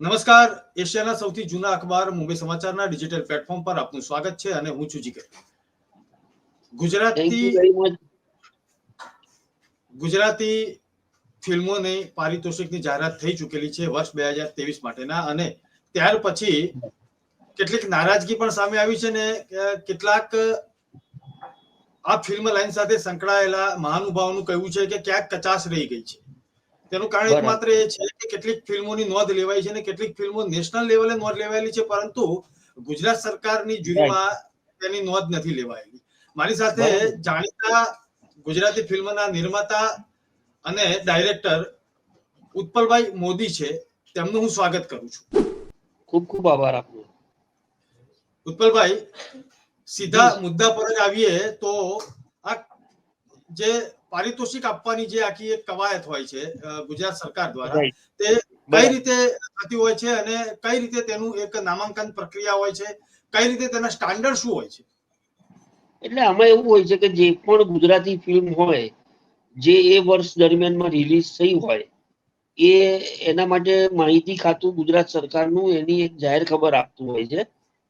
નમસ્કાર એશિયાના સૌથી જૂના અખબાર મુંબઈ સમાચારના ડિજિટલ પ્લેટફોર્મ પર આપનું સ્વાગત છે અને હું છું જીગર. ગુજરાતી ગુજરાતી ફિલ્મોની પારિતોષિકની જાહેરાત થઈ ચૂકેલી છે વર્ષ બે હજાર ત્રેવીસ માટેના અને ત્યાર પછી કેટલીક નારાજગી પણ સામે આવી છે ને કેટલાક આ ફિલ્મ લાઈન સાથે સંકળાયેલા મહાનુભાવોનું કહેવું છે કે ક્યાંક કચાશ રહી ગઈ છે. તેનું કારણ એકમાત્ર એ છે કે કેટલીક ફિલ્મોની નોંધ લેવાય છે અને કેટલીક ફિલ્મો નેશનલ લેવલે નોંધ લેવાયેલી છે પરંતુ ગુજરાત સરકારની જ્યુરીમાં તેની નોંધ નથી લેવાયેલી. મારી સાથે જાણીતા ગુજરાતી ફિલ્મના નિર્માતા અને ડાયરેક્ટર ઉત્પલભાઈ મોદી છે તેમનું હું સ્વાગત કરું છું. ખૂબ ખૂબ આભાર આપનો. ઉત્પલભાઈ સીધા મુદ્દા પર જ આવીએ તો આ જે પારિતોષિક આપવાની જે આખી એક કવાયત હોય છે ગુજરાત સરકાર દ્વારા તે કઈ રીતે થતી હોય છે અને કઈ રીતે તેનું એક નામાંકન પ્રક્રિયા હોય છે કઈ રીતે તેના સ્ટાન્ડર્ડ શું હોય છે? એટલે આમાં એવું હોય છે કે જે પણ ગુજરાતી ફિલ્મ હોય જે એ વર્ષ દરમિયાનમાં રિલીઝ થઈ હોય એ એના માટે માહિતી ખાતું ગુજરાત સરકારનું એની એક જાહેર ખબર આપતું હોય છે.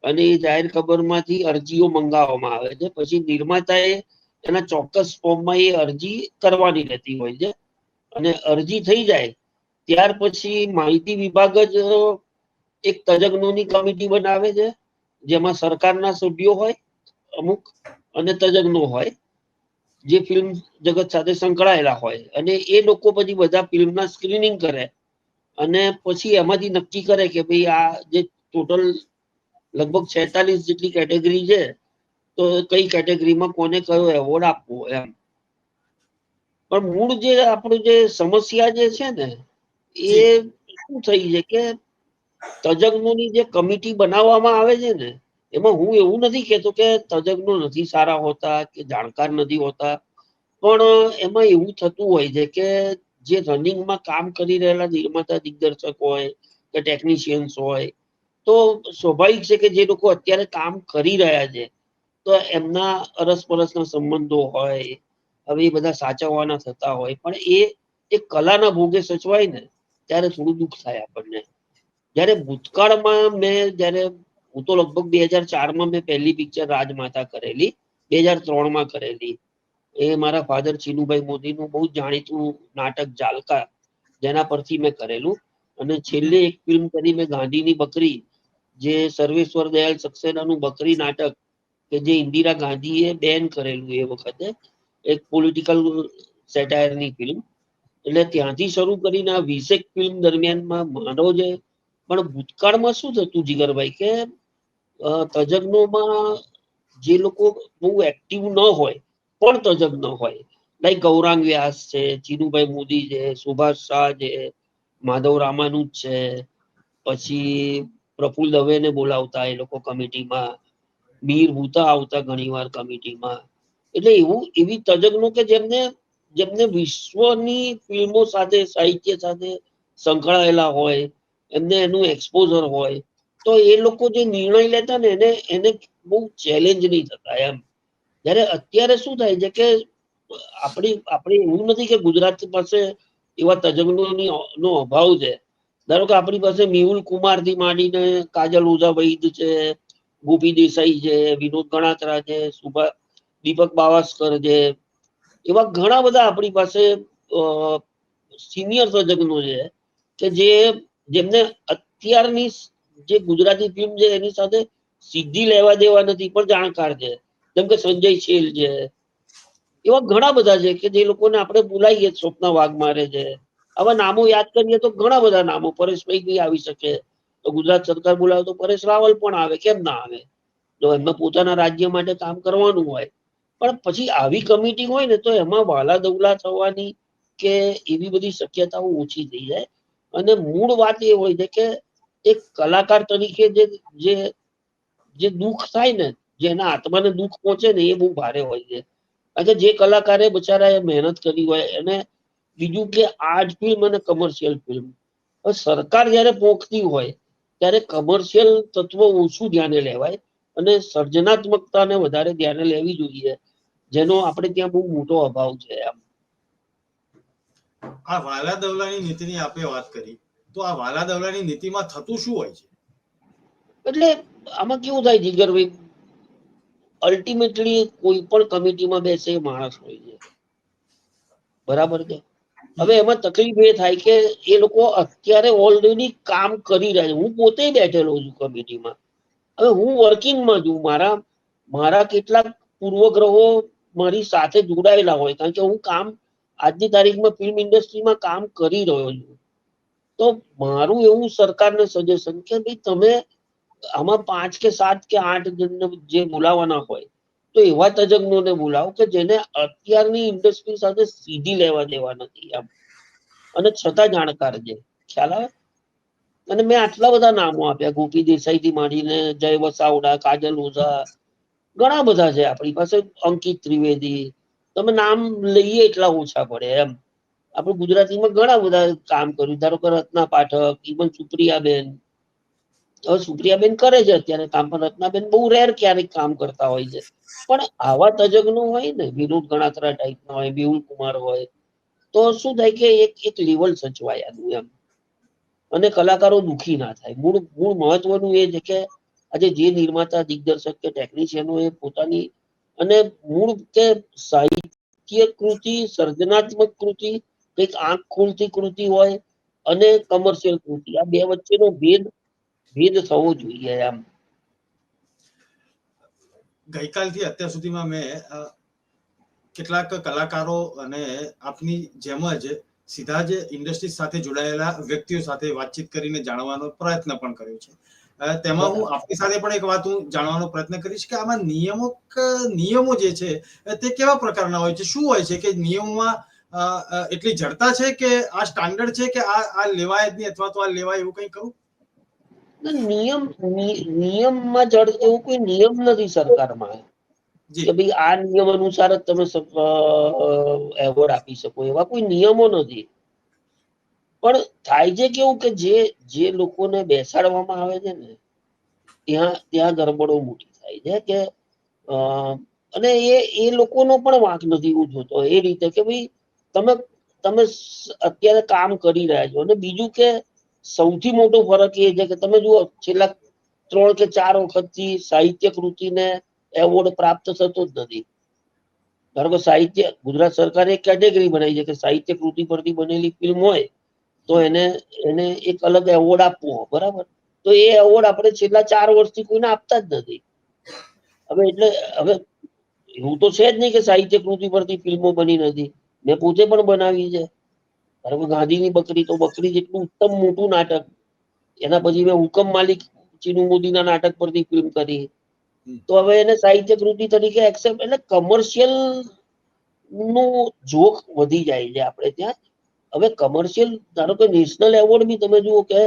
અને એ જાહેર ખબરમાંથી અરજીઓ મંગાવવામાં આવે છે. પછી નિર્માતાએ એના ચોક્કસ ફોર્મમાં એ અરજી કરવાની રહેતી હોય છે. અને અરજી થઈ જાય, ત્યાર પછી માહિતી વિભાગ જ એક તજજ્ઞોની કમિટી બનાવે છે, જેમાં સરકારના સભ્યો હોય, અમુક અને તજજ્ઞો હોય, જે ફિલ્મ જગત સાથે સંકળાયેલા હોય. અને એ લોકો પછી બધા ફિલ્મના સ્ક્રીનિંગ કરે અને પછી એમાંથી નક્કી કરે કે ભાઈ આ જે ટોટલ લગભગ છેતાલીસ જેટલી કેટેગરી છે કઈ કેટેગરીમાં કોને કયો એવોર્ડ આપવો એમ? પણ મૂળ જે આપણું જે સમસ્યા જે છે ને એ શું થઈ છે કે તજજ્ઞોની જે કમિટી બનાવવામાં આવે છે ને એમાં હું એવું નથી કહેતો કે તજજ્ઞો નથી સારા હોતા કે જાણકાર નથી હોતા પણ એમાં એવું થતું હોય છે કે જે રનિંગમાં કામ કરી રહેલા નિર્માતા દિગ્દર્શક હોય કે ટેકનિશિયન્સ હોય તો સ્વાભાવિક છે કે જે લોકો અત્યારે કામ કરી રહ્યા છે તો એમના અરસપરસના સંબંધો હોય, હવે એ બધા સાચવવાના થતા હોય, પણ એ એ કલાના ભોગે સચવાય ને, ત્યારે થોડું દુઃખ થાય આપણને. જ્યારે ભૂતકાળમાં મેં, જ્યારે હું તો લગભગ બે હજાર ચારમાં મેં પહેલી પિક્ચર રાજમાતા કરેલી, બે હજાર ત્રણમાં કરેલી. એ મારા ફાધર ચીનુભાઈ મોદીનું બહુ જાણીતું નાટક જાલકા, જેના પરથી મેં કરેલું. અને છેલ્લે એક ફિલ્મ કરી મેં ગાંધીની બકરી, જે સર્વેશ્વર દયાલ સક્સેનાનું બકરી નાટક કે જે ઇન્દિરા ગાંધીએ બેન કરેલું એ વખતે, એક પોલિટિકલ સેટાયરની ફિલ્મ એટલે ત્યાંથી શરૂ કરીને આ વીસેક ફિલ્મ દરમિયાનમાં માનો જે, પણ ભૂતકાળમાં શું થતું જીગરભાઈ કે તજજ્ઞોમાં જે લોકો બહુ એક્ટિવ ન હોય, પણ તજજ્ઞ હોય લાઈક ગૌરાંગ વ્યાસ છે, ચીનુભાઈ મોદી છે, સુભાષ શાહ છે, માધવ રામાનુજ છે, પછી પ્રફુલ દવેને બોલાવતા એ લોકો કમિટીમાં મીર હુતા આવતા ઘણીવાર કમિટીમાં એટલે એવું, એવી તજજ્ઞો કે જેમને જેમને વિશ્વની ફિલ્મો સાથે, સાહિત્ય સાથે સંકળાયેલા હોય, એમને એનું એક્સપોઝર હોય, તો એ લોકો જે નિર્ણય લેતા ને એને એને બહુ ચેલેન્જ નહીં થતા એમ. જ્યારે અત્યારે શું થાય છે કે, આપણી, આપણે, એવું નથી કે ગુજરાત પાસે એવા તજજ્ઞોની નો અભાવ છે. ધારો કે આપણી પાસે મેહુલ કુમારથી માંડીને કાજલ ઓઝા વૈદ છે ગોપી દેસાઈ છે, વિનોદ ગણાત્રા છે, સુભા, દીપક બાવાસ્કર છે, એવા ઘણા બધા આપણી પાસે સિનિયર સર્જકનો છે, કે જે જેમને અત્યારની જે ગુજરાતી ફિલ્મ છે, એની સાથે સીધી લેવા દેવા નથી, પણ જાણકાર છે. જેમ કે સંજય છેલ છે. એવા ઘણા બધા છે કે જે લોકોને આપણે બોલાવીએ સ્વપ્ન વાઘમારે છે. આવા નામો યાદ કરીએ તો ઘણા બધા નામો, પરેશભાઈ બી આવી શકે. તો ગુજરાત સરકાર બોલાવે તો પરેશ રાવલ પણ આવે, કેમ ના આવે? જો એમને પોતાના રાજ્ય માટે કામ કરવાનું હોય, પણ પછી આવી કમિટી હોય ને તો એમાં વાલા દવલા થવાની કે એવી બધી શક્યતાઓ ઓછી થઈ જાય. અને મૂળ વાત એ હોય છે કે એક કલાકાર તરીકે જે જે જે દુઃખ થાય ને જેના આત્માને દુઃખ પહોંચે ને એ બહુ ભારે હોય છે. કારણ જે કલાકારે બિચારાએ મહેનત કરી હોય એને બીજું કે આર્ટ ફિલ્મ અને કમર્શિયલ ફિલ્મ. સરકાર જ્યારે પોખતી હોય ત્યારે કમર્શિયલ તત્વો ઓછું ધ્યાને લેવાય અને સર્જનાત્મકતાને વધારે ધ્યાને લેવી જોઈએ જેનો આપણે ત્યાં બહુ મોટો અભાવ છે એમ. આ વાલા દવલાની નીતિની આપણે વાત કરી તો આ વાલા દવલાની નીતિમાં થતું શું હોય છે? એટલે આમાં કેવું થાય જીગરભાઈ અલ્ટિમેટલી કોઈ પણ કમિટીમાં બેસે માણસ હોય છે. બરાબર છે હવે એમાં તકલીફ એ થાય કે એ લોકો અત્યારે ઓલરેડી કામ કરી રહ્યા છે. હું પોતે બેઠેલો છું કમિટીમાં. હવે હું વર્કિંગમાં છું. મારા મારા કેટલાક પૂર્વગ્રહો મારી સાથે જોડાયેલા હોય. કારણ કે હું કામ, આજની તારીખમાં ફિલ્મ ઇન્ડસ્ટ્રીમાં કામ કરી રહ્યો છું. તો મારું એવું સરકારને સજેશન કે ભાઈ તમે આમાં પાંચ કે સાત કે આઠ જણને જે બોલાવવાના હોય તો એવા તજજ્ઞોને બોલાવો કે જેને અત્યારની ઇન્ડસ્ટ્રી સાથે સીધી લેવા દેવા નથી આમ અને છતાં જાણકાર છે. ખ્યાલ આવે? અને મેં આટલા બધા નામો આપ્યા. ગોપી દેસાઈ થી માંડીને જય વસાવડા, કાજલ ઓઝા, ઘણા બધા છે આપણી પાસે. અંકિત ત્રિવેદી. તમે નામ લઈએ એટલા ઓછા પડે એમ. આપણે ગુજરાતીમાં ઘણા બધા કામ કર્યું. ધારો કે રત્ના પાઠક ઇવન સુપ્રિયાબેન હવે સુપ્રિયાબેન કરે છે અત્યારે, કામ પણ રત્નાબેન બહુ રેર ક્યારેક કામ કરતા હોય છે. પણ આવા તજજ્ઞો હોય ને વિનોદ ગણાત્રા ટાઈપના હોય મેહુલ કુમાર હોય, તો શું થાય કે એક એક લેવલ સચવાયાનું એમ અને કલાકારો દુખી ના થાય. મૂળ મૂળ મહત્વનું એ છે કે આજે જે નિર્માતા, દિગ્દર્શક કે ટેકનિશિયનો એ પોતાની અને મૂળ કે સાહિત્ય કૃતિ, સર્જનાત્મક કૃતિ, કંઈક આંખ ખુલતી કૃતિ હોય અને કમર્શિયલ કૃતિ. આ બે વચ્ચેનો ભેદ ભેદ થવું જોઈએ એમ. ગઈકાલથી અત્યાર સુધીમાં મેં કેટલાક કલાકારો અને આપની જેમ જ સીધા જ ઇન્ડસ્ટ્રી સાથે જોડાયેલા વ્યક્તિઓ સાથે વાતચીત કરીને જાણવાનો પ્રયત્ન પણ કર્યો છે. તેમાં હું આપની સાથે પણ એક વાત હું જાણવાનો પ્રયત્ન કરીશ કે આમાં નિયમો નિયમો જે છે તે કેવા પ્રકારના હોય છે? શું હોય છે કે નિયમોમાં એટલી જડતા છે કે આ સ્ટાન્ડર્ડ છે કે આ આ લેવાય જ નહીં અથવા તો આ લેવાય એવું કંઈ ના, નિયમ નિયમમાં જડ એવું કોઈ નિયમ નથી સરકારમાં. કે ભાઈ આ નિયમ અનુસાર જ તમે એવોર્ડ આપી શકો એવા કોઈ નિયમો નથી. પણ થાય છે કેવું કે જે જે લોકોને બેસાડવામાં આવે છે ને ત્યાં ત્યાં ગરબડો મોટી થાય છે કે અને એ એ લોકોનો પણ વાંક નથી હું જોતો એ રીતે કે ભાઈ તમે તમે અત્યારે કામ કરી રહ્યા છો અને બીજું કે સૌથી મોટો ફરક એ છે કે તમે જુઓ, છેલ્લા ત્રણ કે ચાર વખતથી સાહિત્ય કૃતિને એવોર્ડ પ્રાપ્ત થતો જ નથી. ધારો કે સાહિત્ય, ગુજરાત સરકારે એક કેટેગરી બનાવી છે કે સાહિત્ય કૃતિ પરથી બનેલી ફિલ્મ હોય, તો એને એને એક અલગ એવોર્ડ આપવો, બરાબર? તો એ એવોર્ડ આપણે છેલ્લા ચાર વર્ષથી કોઈને આપતા જ નથી. હવે એટલે, હવે એવું તો છે જ નહીં કે સાહિત્ય કૃતિ પરથી ફિલ્મો બની નથી. મેં પોતે પણ બનાવી છે. ધારો ગાંધીની બકરી તો બકરી જેટલું ઉત્તમ મોટું નાટક. એના પછી મેં હુકમ માલિક ચીનુ મોદીના નાટક પરથી ફિલ્મ કરી તો હવે એને સાહિત્ય કૃતિ તરીકે એક્સેપ્ટ એટલે કમર્શિયલનું જોક વધી જાય છે આપણે ત્યાં. હવે કમર્શિયલ ધારો કે નેશનલ એવોર્ડ બી તમે જુઓ કે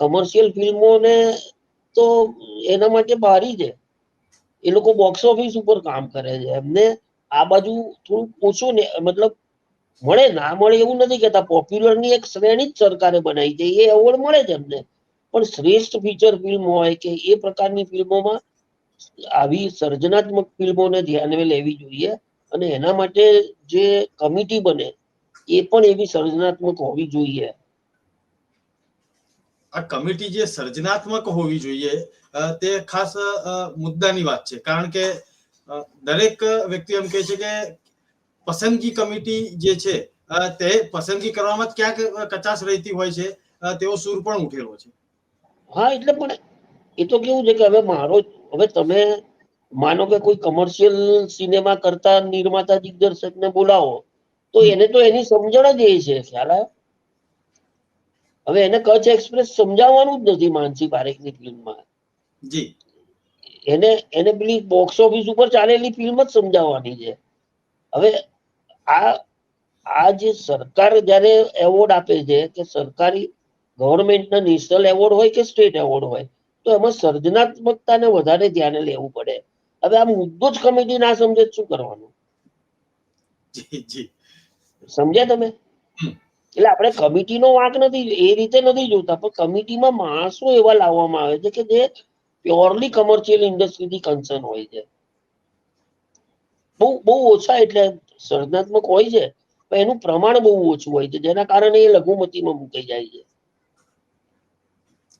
કમર્શિયલ ફિલ્મોને તો એના માટે ભારી છે. એ લોકો બોક્સ ઓફિસ ઉપર કામ કરે છે. એમને આ બાજુ થોડું ઓછું ને મતલબ મળે? ના મળે એવું નથી કેતા પોપ્યુલરની એક શ્રેણી જ સરકારે બનાવી છે. એ એવોર્ડ મળે છે એમને. પણ શ્રેષ્ઠ ફીચર ફિલ્મ હોય કે એ પ્રકારની ફિલ્મોમાં આવી સર્જનાત્મક ફિલ્મોને ધ્યાને લેવી જોઈએ અને એના માટે જે કમિટી બને એ પણ એવી સર્જનાત્મક હોવી જોઈએ. આ કમિટી જે સર્જનાત્મક હોવી જોઈએ તે ખાસ મુદ્દાની વાત છે. કારણ કે દરેક વ્યક્તિ એમ કહે છે કે પસંદગી કમિટી જે છે તે પસંદગી કરવામાં ક્યાંક કચાશ રહેતી હોય છે તેવો સૂર પણ ઉઠેલો છે. હા એટલે પણ એ તો કેવું છે કે હવે મારો હવે તમે માનો કે કોઈ કમર્શિયલ સિનેમા કરતા નિર્માતા દિગ્દર્શકને બોલાવો તો એને તો એની સમજણ જ એ છે ખ્યાલ આવે? હવે એને કચ્છ એક્સપ્રેસ સમજાવવાનું જ નથી માનસી પારેખની ફિલ્મમાં. જી. એને એને પેલી બોક્સ ઓફિસ ઉપર ચાલેલી ફિલ્મ જ સમજાવવાની છે. હવે આ આ જે સરકાર જ્યારે એવોર્ડ આપે છે કે સરકારી ગવર્મેન્ટના નેશનલ એવોર્ડ હોય કે સ્ટેટ એવોર્ડ હોય તો એમાં સર્જનાત્મકતાને વધારે ધ્યાને લેવું પડે. હવે આ મુદ્દો જ કમિટી ના સમજે શું કરવાનું? સમજ્યા તમે? એટલે આપણે કમિટીનો વાંક નથી એ રીતે નથી જોતા પણ કમિટીમાં માણસો એવા લાવવામાં આવે છે કે જે પ્યોરલી કમર્શિયલ ઇન્ડસ્ટ્રીથી કન્સર્ન હોય છે. બહુ બહુ ઓછા એટલે સર્જનાત્મક હોય છે પણ એનું પ્રમાણ બહુ ઓછું હોય છે જેના કારણે એ લઘુમતીમાં મૂકાઈ જાય છે.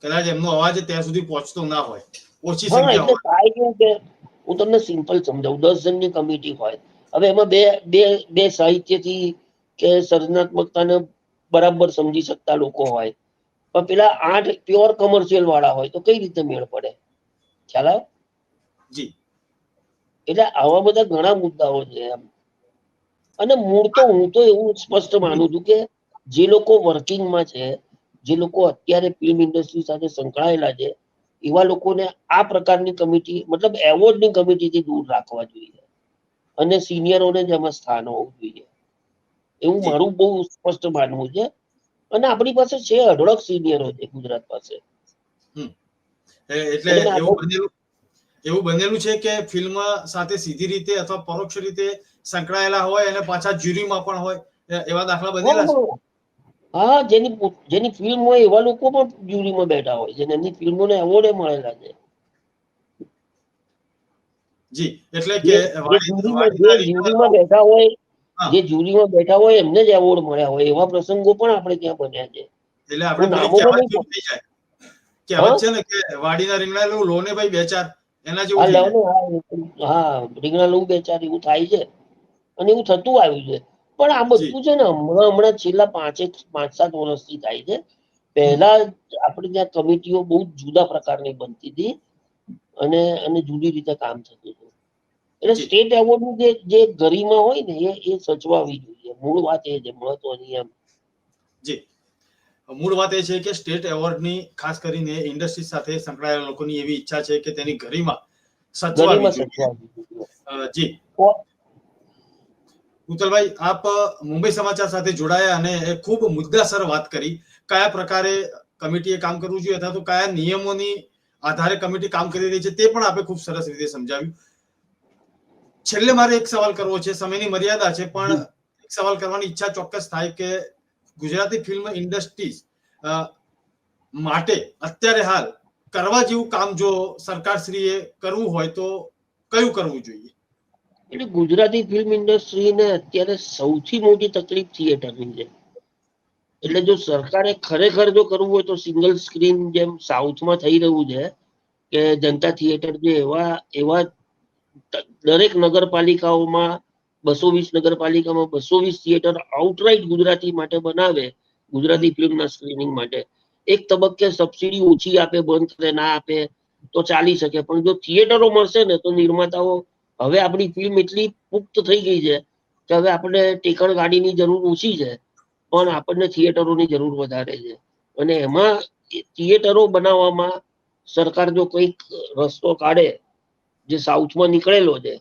કદાચ એમનો અવાજ ત્યાં સુધી પહોંચતો ના હોય. ઓછી સંખ્યા હોય. થાય કેવું કે હું તમને સિમ્પલ સમજાવું દસ જણની કમિટી હોય. હવે એમાં બે બે બે સાહિત્યથી કે સર્જનાત્મકતાને બરાબર સમજી શકતા લોકો હોય. પણ પેલા આઠ પ્યોર કમર્શિયલ વાળા હોય તો કઈ રીતે મેળ પડે? ખ્યાલ આવે જી. એટલે આવા બધા ઘણા મુદ્દાઓ છે એમ. અને મૂળ તો હું તો એવું સ્પષ્ટ માનું છું કે જે લોકો વર્કિંગમાં છે જે લોકો અત્યારે ફિલ્મ ઇન્ડસ્ટ્રી સાથે સંકળાયેલા છે એવા લોકોને આ પ્રકારની કમિટી મતલબ એવોર્ડની કમિટીથી દૂર રાખવા જોઈએ. અને સિનિયરોને જ એમાં સ્થાન હોવું જોઈએ. એવું મારું બહુ સ્પષ્ટ માનવું છે. અને આપણી પાસે છે અઢળક સિનિયરો છે ગુજરાત પાસે. એટલે એવું બનેલું એવું બનેલું છે કે ફિલ્મ સાથે સીધી રીતે અથવા પરોક્ષ રીતે સંકળાયેલા હોય અને પાછા જ્યુરીમાં પણ હોય એવા દાખલા બનેલા છે. હા જેની જેની ફિલ્મ હોય એવા લોકો પણ જ્યુરીમાં બેઠા હોય છે એમની ફિલ્મોને એવોર્ડે મળેલા છે. જી એટલે કે જ્યુરીમાં બેઠા હોય જે જ્યુરીમાં બેઠા હોય એમને જ એવોર્ડ મળ્યા હોય એવા પ્રસંગો પણ આપણે ત્યાં બન્યા છે. એટલે આપણે કહેવત છે. ને કે વાડીના રીંગણા લઉં લો ને ભાઈ બે ચાર. એના જેવું હા રીંગણા લઉં બે ચાર એવું થાય છે. અને એવું થતું આવ્યું છે. પણ આ બધું છે ને હમણાં હમણાં છેલ્લા પાંચેક પાંચ સાત વર્ષથી થાય છે. પહેલા આપણે ત્યાં કમિટીઓ બહુ જુદા પ્રકારની બનતી હતી અને અને જુદી રીતે કામ થતું હતું. એટલે સ્ટેટ એવોર્ડનું જે જે ગરિમા હોય ને એ એ સચવાવી જોઈએ. મૂળ વાત એ છે મહત્વની એમ. જી. મૂળ વાત એ છે કે સ્ટેટ એવોર્ડની ખાસ કરીને ઇન્ડસ્ટ્રી સાથે સંકળાયેલા લોકોની એવી ઈચ્છા છે કે તેની ગરિમા સચવાવી જોઈએ. જી. કુતલભાઈ આપ મુંબઈ સમાચાર સાથે જોડાયા અને એ ખૂબ મુદ્દાસર વાત કરી. કયા પ્રકારે કમિટીએ કામ કરવું જોઈએ અથવા તો કયા નિયમોની આધારે કમિટી કામ કરી રહી છે તે પણ આપે ખૂબ સરસ રીતે સમજાવ્યું. છેલ્લે મારે એક સવાલ કરવો છે સમયની મર્યાદા છે પણ એક સવાલ કરવાની ઈચ્છા ચોક્કસ થાય કે ગુજરાતી ફિલ્મ ઇન્ડસ્ટ્રીઝ માટે અત્યારે હાલ કરવા જેવું કામ જો સરકારશ્રીએ કરવું હોય તો કયું કરવું જોઈએ? એટલે ગુજરાતી ફિલ્મ ઇન્ડસ્ટ્રીને અત્યારે સૌથી મોટી તકલીફ થિયેટરની છે. એટલે જો સરકારે ખરેખર જો કરવું હોય તો સિંગલ સ્ક્રીન જેમ સાઉથમાં થઈ રહ્યું છે કે જનતા થિયેટર જે એવા એવા દરેક નગરપાલિકાઓમાં બસો વીસ નગરપાલિકામાં બસો વીસ થિયેટર આઉટરાઇટ ગુજરાતી માટે બનાવે ગુજરાતી ફિલ્મના સ્ક્રીનિંગ માટે. એક તબક્કે સબસિડી ઓછી આપે, બંધ કરે ના આપે, તો ચાલી શકે. પણ જો થિયેટરો મળશે ને, તો નિર્માતાઓ હવે આપણી ફિલ્મ એટલી પુખ્ત થઈ ગઈ છે કે હવે આપણે ટેકણ ગાડીની જરૂર ઓછી છે, પણ આપણને થિયેટરોની જરૂર વધારે છે. અને એમાં થિયેટરો બનાવવામાં સરકાર જો કંઈક રસ્તો કાઢે, જે સાઉથમાં નીકળેલો છે,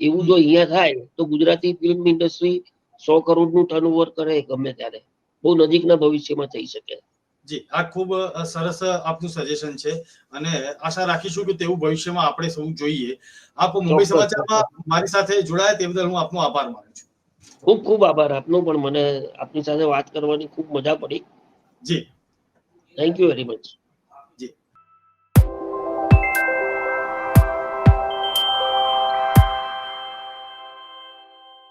એવું જો અહીંયા થાય, તો ગુજરાતી ફિલ્મ ઇન્ડસ્ટ્રી સો કરોડનું ટર્નઓવર કરે ગમે ત્યારે. બહુ નજીકના ભવિષ્યમાં થઈ શકે. જી આ ખૂબ સરસ આપનું સજેશન છે અને આશા રાખીશું કે તેવું ભવિષ્યમાં આપણે સૌ જોઈએ. આપ મુંબઈ સમાચારમાં મારી સાથે જોડાયા તે બદલ હું આપનો આભાર માનું છું. ખૂબ ખૂબ આભાર આપનો પણ મને આપની સાથે વાત કરવાની ખૂબ મજા પડી. જી. Thank you very much